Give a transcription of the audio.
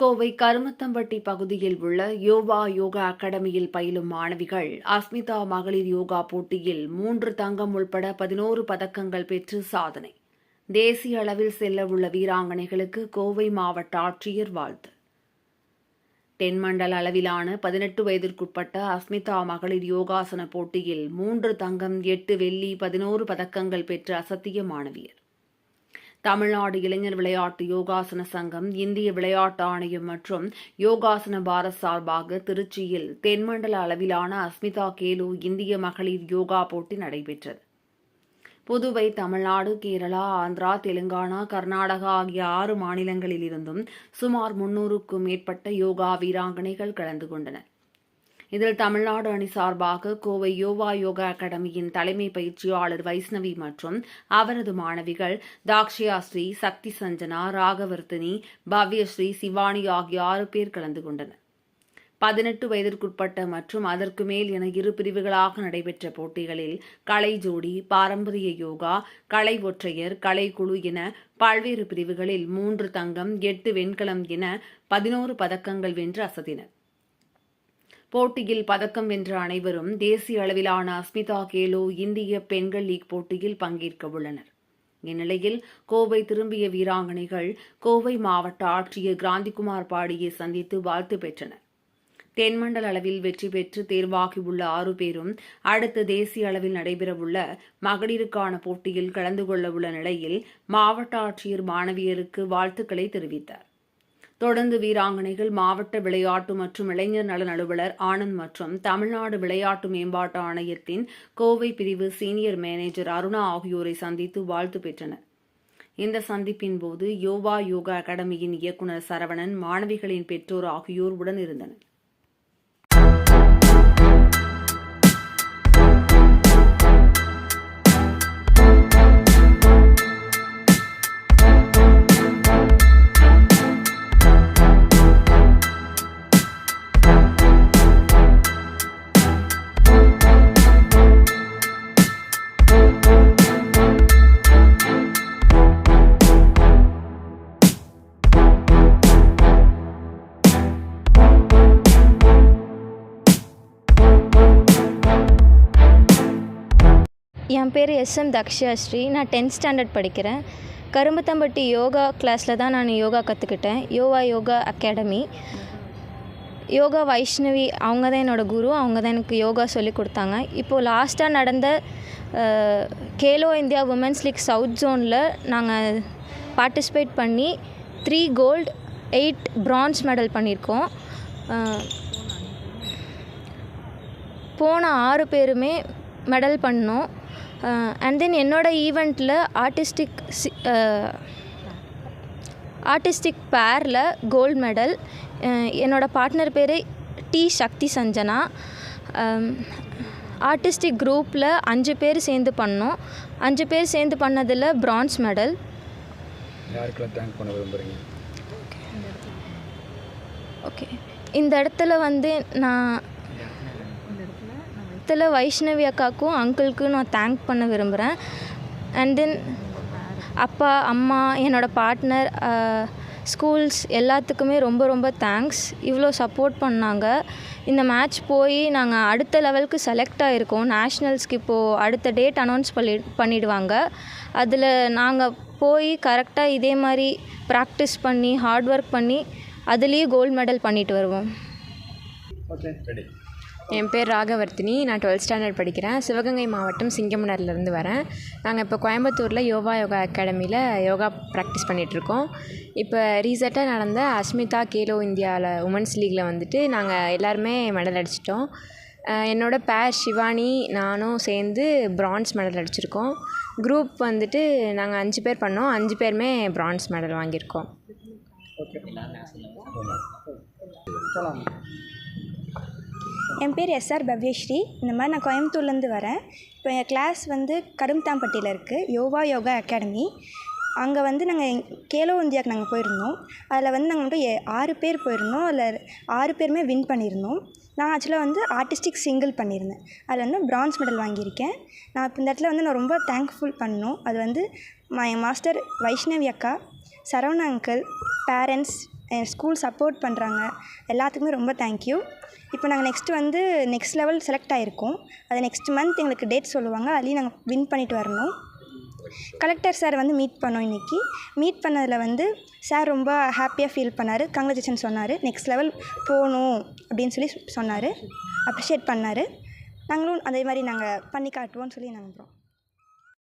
கோவை கருமத்தம்பட்டி பகுதியில் உள்ள யோகா யோகா அகாடமியில் பயிலும் மாணவிகள் அஸ்மிதா மகளிர் யோகா போட்டியில் மூன்று தங்கம் உள்பட பதினோரு பதக்கங்கள் பெற்று சாதனை. தேசிய அளவில் செல்ல உள்ள வீராங்கனைகளுக்கு கோவை மாவட்ட ஆட்சியர் வாழ்த்து. தென்மண்டல அளவிலான பதினெட்டு வயதிற்குட்பட்ட அஸ்மிதா மகளிர் யோகாசன போட்டியில் மூன்று தங்கம் எட்டு வெள்ளி பதினோரு பதக்கங்கள் பெற்ற அசத்திய மாணவியர். தமிழ்நாடு இளைஞர் விளையாட்டு யோகாசன சங்கம் இந்திய விளையாட்டு ஆணையம் மற்றும் யோகாசன பாரத் சார்பாக திருச்சியில் தென்மண்டல அளவிலான அஸ்மிதா கேலு இந்திய மகளிர் யோகா போட்டி நடைபெற்றது. புதுவை தமிழ்நாடு கேரளா ஆந்திரா தெலுங்கானா கர்நாடகா ஆகிய ஆறு மாநிலங்களில் இருந்தும் சுமார் முன்னூறுக்கும் மேற்பட்ட யோகா வீராங்கனைகள் கலந்து கொண்டனர். இதில் தமிழ்நாடு அணி சார்பாக கோவை யோவா யோகா அகாடமியின் தலைமை பயிற்சியாளர் வைஷ்ணவி மற்றும் அவரது மாணவிகள் தாக்ஷியா ஸ்ரீ சக்தி சஞ்சனா ராகவர்த்தினி பவ்யஸ்ரீ சிவானி ஆகிய ஆறு பேர் கலந்து கொண்டனர். பதினெட்டு வயதிற்குட்பட்ட மற்றும் அதற்கு மேல் என இரு பிரிவுகளாக நடைபெற்ற போட்டிகளில் கலை ஜோடி பாரம்பரிய யோகா கலை ஒற்றையர் கலை குழு என பல்வேறு பிரிவுகளில் மூன்று தங்கம் எட்டு வெண்கலம் என பதினோரு பதக்கங்கள் வென்று அசத்தினர். போட்டியில் பதக்கம் வென்ற அனைவரும் தேசிய அளவிலான அஸ்மிதா கேலோ இந்திய பெண்கள் லீக் போட்டியில் பங்கேற்க உள்ளனர். இந்நிலையில் கோவை திரும்பிய வீராங்கனைகள் கோவை மாவட்ட ஆட்சியர் கிராந்திகுமார் பாடியை சந்தித்து வாழ்த்து பெற்றனர். தென்மண்டல அளவில் வெற்றி பெற்று தேர்வாகியுள்ள ஆறு பேரும் அடுத்த தேசிய அளவில் நடைபெறவுள்ள மகளிருக்கான போட்டியில் கலந்து கொள்ளவுள்ள நிலையில் மாவட்ட ஆட்சியர் மாணவியருக்கு வாழ்த்துக்களை தெரிவித்தார். தொடர்ந்து வீராங்கனைகள் மாவட்ட விளையாட்டு மற்றும் இளைஞர் நலன் அலுவலர் ஆனந்த் மற்றும் தமிழ்நாடு விளையாட்டு மேம்பாட்டு ஆணையத்தின் கோவை பிரிவு சீனியர் மேனேஜர் அருணா ஆகியோரை சந்தித்து வாழ்த்து பெற்றனர். இந்த சந்திப்பின் போது யோவா யோகா அகாடமியின் இயக்குநர் சரவணன் மாணவிகளின் பெற்றோர் ஆகியோர் உடன் இருந்தனர் என் பேர் எஸ்எம் தக்ஷாஸ்ரீ. நான் டென்த் ஸ்டாண்டர்ட் படிக்கிறேன். கரும்புத்தம்பட்டி யோகா கிளாஸில் தான் நான் யோகா கற்றுக்கிட்டேன் யோகா யோகா அகாடமி யோகா வைஷ்ணவி அவங்க தான் என்னோடய குரு அவங்க தான் எனக்கு யோகா சொல்லி கொடுத்தாங்க. இப்போது லாஸ்ட்டாக நடந்த Khelo India women's league south ஜோனில் நாங்கள் பார்ட்டிசிபேட் பண்ணி three gold eight bronze medal பண்ணியிருக்கோம். போன ஆறு பேருமே மெடல் பண்ணோம். அண்ட் தென் என்னோடய ஈவெண்ட்டில் ஆர்டிஸ்டிக் ஆர்டிஸ்டிக் பேரில் கோல்டு மெடல் என்னோடய பார்ட்னர் பேர் டி சக்தி சஞ்சனா. ஆர்டிஸ்டிக் குரூப்பில் அஞ்சு பேர் சேர்ந்து பண்ணோம். அஞ்சு பேர் சேர்ந்து பண்ணதில் பிரான்ஸ் மெடல் ஓகே இந்த இடத்துல வந்து நான் இடத்துல வைஷ்ணவி அக்காவுக்கும் அங்கிளுக்கும் நான் தேங்க் பண்ண விரும்புகிறேன் அண்ட் தென் அப்பா அம்மா என்னோடய பார்ட்னர் ஸ்கூல்ஸ் எல்லாத்துக்குமே ரொம்ப ரொம்ப தேங்க்ஸ் இவ்வளோ சப்போர்ட் பண்ணாங்க. இந்த மேட்ச் போய் நாங்கள் அடுத்த லெவலுக்கு செலக்ட் ஆகிருக்கோம் நேஷ்னல்ஸ்க்கு இப்போது அடுத்த டேட் அனௌன்ஸ் பண்ணி பண்ணிடுவாங்க. அதில் நாங்கள் போய் கரெக்டாக இதே மாதிரி ப்ராக்டிஸ் பண்ணி ஹார்ட் ஒர்க் பண்ணி அதுலேயே கோல்டு மெடல் பண்ணிட்டு வருவோம். ரெடி என் பேர் ராகவர்த்தினி. நான் டுவெல்த் ஸ்டாண்டர்ட் படிக்கிறேன். சிவகங்கை மாவட்டம் சிங்கமனர்லேருந்து வரேன். நாங்கள் இப்போ கோயம்புத்தூரில் யோகா யோகா அகாடமியில் யோகா ப்ராக்டிஸ் பண்ணிகிட்ருக்கோம் இப்போ ரீசெண்டாக நடந்த அஸ்மிதா கேலோ இந்தியாவில் உமன்ஸ் லீகில் வந்துட்டு நாங்கள் எல்லாருமே மெடல் அடிச்சிட்டோம். என்னோடய பேர் சிவானி நானும் சேர்ந்து பிரான்ஸ் மெடல் அடிச்சிருக்கோம். குரூப் வந்துட்டு நாங்கள் அஞ்சு பேர் பண்ணோம். அஞ்சு பேருமே பிரான்ஸ் மெடல் வாங்கியிருக்கோம். என் பேர் எஸ்ஆர் பவ்யஸ்ரீ. இந்த மாதிரி நான் கோயம்புத்தூர்லேருந்து வரேன். இப்போ என் கிளாஸ் வந்து கரும்தாம்பட்டியில் இருக்குது யோகா யோகா அகாடமி அங்கே வந்து நாங்கள் கேலோ இந்தியாவுக்கு நாங்கள் போயிருந்தோம். அதில் வந்து நாங்கள் வந்து எ- ஆறு பேர் போயிருந்தோம். அதில் ஆறு பேருமே வின் பண்ணியிருந்தோம். நான் ஆக்சுவலாக வந்து ஆர்டிஸ்டிக் சிங்கிள் பண்ணியிருந்தேன். அதில் வந்து பிரான்ஸ் மெடல் வாங்கியிருக்கேன். நான் இப்போ இந்த இடத்துல வந்து நான் ரொம்ப தேங்க்ஃபுல் பண்ணணும். அது வந்து மை மாஸ்டர் வைஷ்ணவி அக்கா சரவண அங்கிள் பேரண்ட்ஸ் என் ஸ்கூல் சப்போர்ட் பண்ணுறாங்க. எல்லாத்துக்குமே ரொம்ப தேங்க்யூ இப்போ நாங்கள் நெக்ஸ்ட்டு வந்து நெக்ஸ்ட் லெவல் செலக்ட் ஆகிருக்கோம் அது நெக்ஸ்ட் மந்த் எங்களுக்கு டேட் சொல்லுவாங்க. அதுலேயும் நாங்கள் வின் பண்ணிட்டு வரணும். கலெக்டர் சார் வந்து மீட் பண்ணோம் இன்றைக்கி மீட் பண்ணதில் வந்து சார் ரொம்ப ஹாப்பியாக ஃபீல் பண்ணார். கங்க்ராச்சுலேஷன் சொன்னார். நெக்ஸ்ட் லெவல் போகணும் அப்படின்னு சொல்லி சொன்னார். அப்ரிஷியேட் பண்ணார். நாங்களும் அதே மாதிரி நாங்கள் பண்ணி காட்டுவோம்னு சொல்லி நம்புகிறோம்